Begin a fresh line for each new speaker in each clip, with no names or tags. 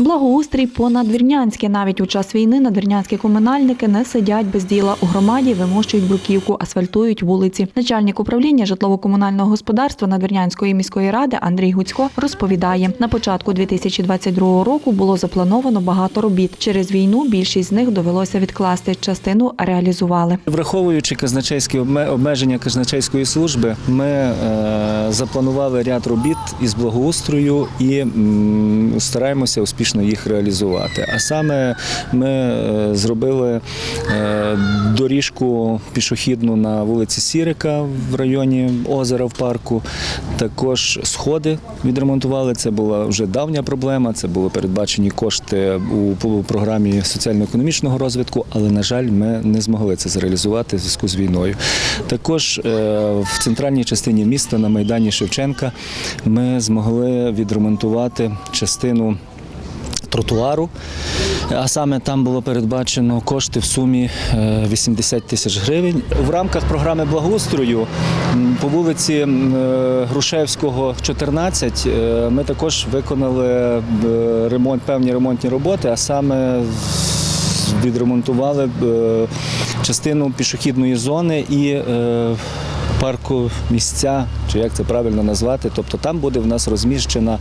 Благоустрій по-надвірнянськи. Навіть у час війни надвірнянські комунальники не сидять без діла. У громаді вимощують бруківку, асфальтують вулиці. Начальник управління житлово-комунального господарства Надвірнянської міської ради Андрій Гуцько розповідає: на початку 2022 року було заплановано багато робіт. Через війну більшість з них довелося відкласти. Частину реалізували.
Враховуючи казначейські обмеження казначейської служби, ми е, запланували ряд робіт із благоустрою і стараємося успішно їх реалізувати. А саме ми е, зробили е, доріжку пішохідну на вулиці Сірика в районі озера в парку. Також сходи відремонтували. Це була вже давня проблема. Це були передбачені кошти у програмі соціально-економічного розвитку, але на жаль, ми не змогли це зреалізувати в зв'язку з війною. Також е, в центральній частині міста на майдані Шевченка ми змогли відремонтувати частину. Тротуару, а саме там було передбачено кошти в сумі е, 80 тисяч гривень. В рамках програми благоустрою по вулиці е, Грушевського, 14, е, ми також виконали е, ремонт, певні ремонтні роботи, а саме відремонтували е, частину пішохідної зони і е, парку місця, чи як це правильно назвати. Тобто там буде в нас розміщена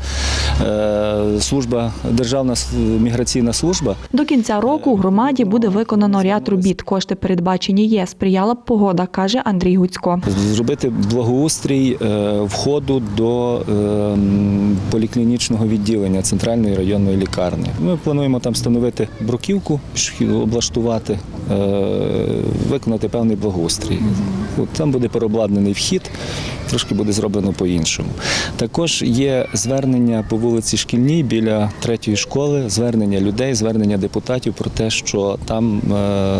е, служба, державна міграційна служба.
До кінця року у громаді буде виконано ряд робіт. Кошти передбачені є. Сприяла б погода, каже Андрій Гуцько.
Зробити благоустрій е, входу до е, поліклінічного відділення центральної районної лікарні. Ми плануємо там встановити бруківку, облаштувати, виконати певний благоустрій. Там буде переобладнаний вхід, трошки буде зроблено по-іншому. Також є звернення по вулиці Шкільній біля третьої школи, звернення людей, звернення депутатів про те, що там е,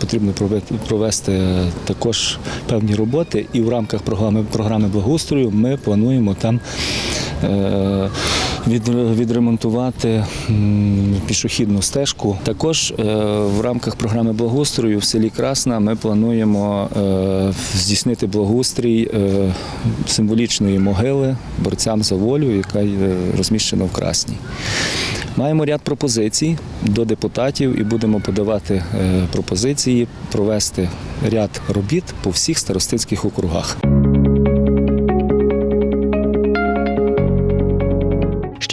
потрібно прове- провести також певні роботи, і в рамках програми, програми благоустрою ми плануємо там. Е, від- Відремонтувати пішохідну стежку. Також е, в рамках програми благоустрою в селі Красна ми плануємо е, здійснити благоустрій символічної могили борцям за волю, яка розміщена в Красній. Маємо ряд пропозицій до депутатів і будемо подавати пропозиції провести ряд робіт по всіх старостинських округах.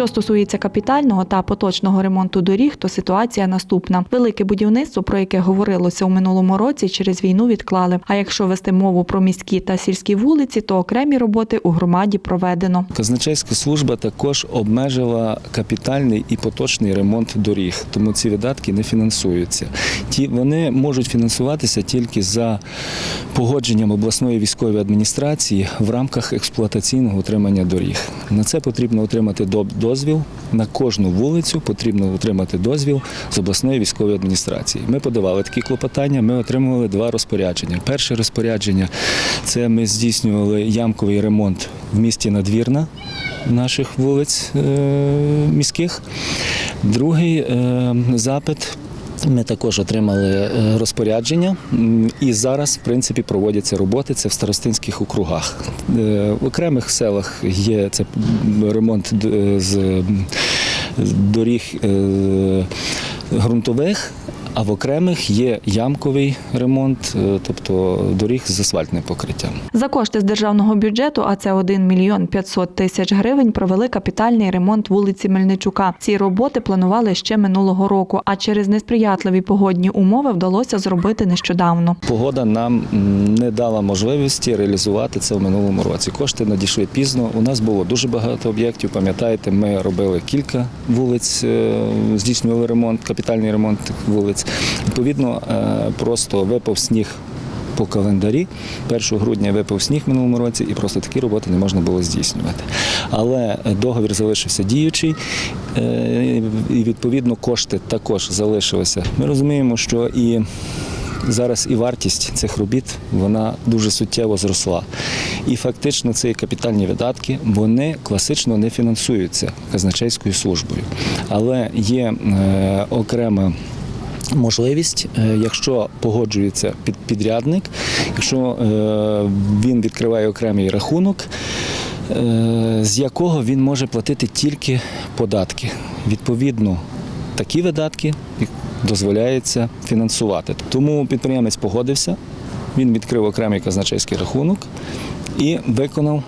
Що стосується капітального та поточного ремонту доріг, то ситуація наступна: велике будівництво, про яке говорилося у минулому році, через війну відклали. А якщо вести мову про міські та сільські вулиці, то окремі роботи у громаді проведено.
Казначейська служба також обмежила капітальний і поточний ремонт доріг, тому ці видатки не фінансуються. Ті вони можуть фінансуватися тільки за погодженням обласної військової адміністрації в рамках експлуатаційного утримання доріг. На це потрібно отримати до- дозвіл на кожну вулицю. Потрібно отримати дозвіл з обласної військової адміністрації. Ми подавали такі клопотання. Ми отримували два розпорядження. Перше розпорядження це ми здійснювали ямковий ремонт в місті Надвірна наших вулиць е, міських. Другий е, запит. Ми також отримали е, розпорядження, і зараз, в принципі, проводяться роботи. Це в старостинських округах. Е, В окремих селах є це ремонт з доріг е, ґрунтових, а в окремих є ямковий ремонт, е, тобто доріг з асфальтним покриттям.
За кошти з державного бюджету, а це 1 мільйон 500 тисяч гривень, провели капітальний ремонт вулиці Мельничука. Ці роботи планували ще минулого року, а через несприятливі погодні умови вдалося зробити нещодавно.
Погода нам не дала можливості реалізувати це в минулому році. Кошти надійшли пізно. У нас було дуже багато об'єктів. Пам'ятаєте, ми робили кілька вулиць, е, здійснювали ремонт, капітальний ремонт тих вулиць. Відповідно, е, просто випав сніг. По календарі 1 грудня випав сніг минулому році, і просто такі роботи не можна було здійснювати. Але договір залишився діючий, е, і відповідно кошти також залишилися. Ми розуміємо, що і зараз і вартість цих робіт вона дуже суттєво зросла. І фактично ці капітальні видатки вони класично не фінансуються казначейською службою. Але є е, окрема можливість, е, якщо погоджується під підрядник, якщо е, він відкриває окремий рахунок. е, З якого він може платити тільки податки. відповідно такі видатки дозволяється фінансувати. Тому підприємець погодився, він відкрив окремий казначейський рахунок і виконав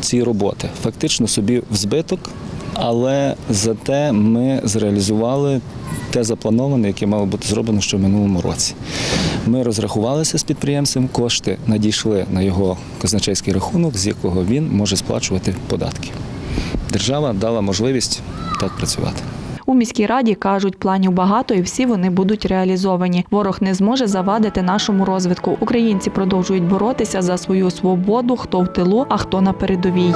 ці роботи. Фактично собі в збиток, але зате ми зреалізували те заплановане, яке мало бути зроблено ще в минулому році. Ми розрахувалися з підприємцем, кошти надійшли на його казначейський рахунок, з якого він може сплачувати податки. Держава дала можливість так працювати.
У міській раді кажуть, планів багато і всі вони будуть реалізовані. Ворог не зможе завадити нашому розвитку. Українці продовжують боротися за свою свободу, хто в тилу, а хто на передовій.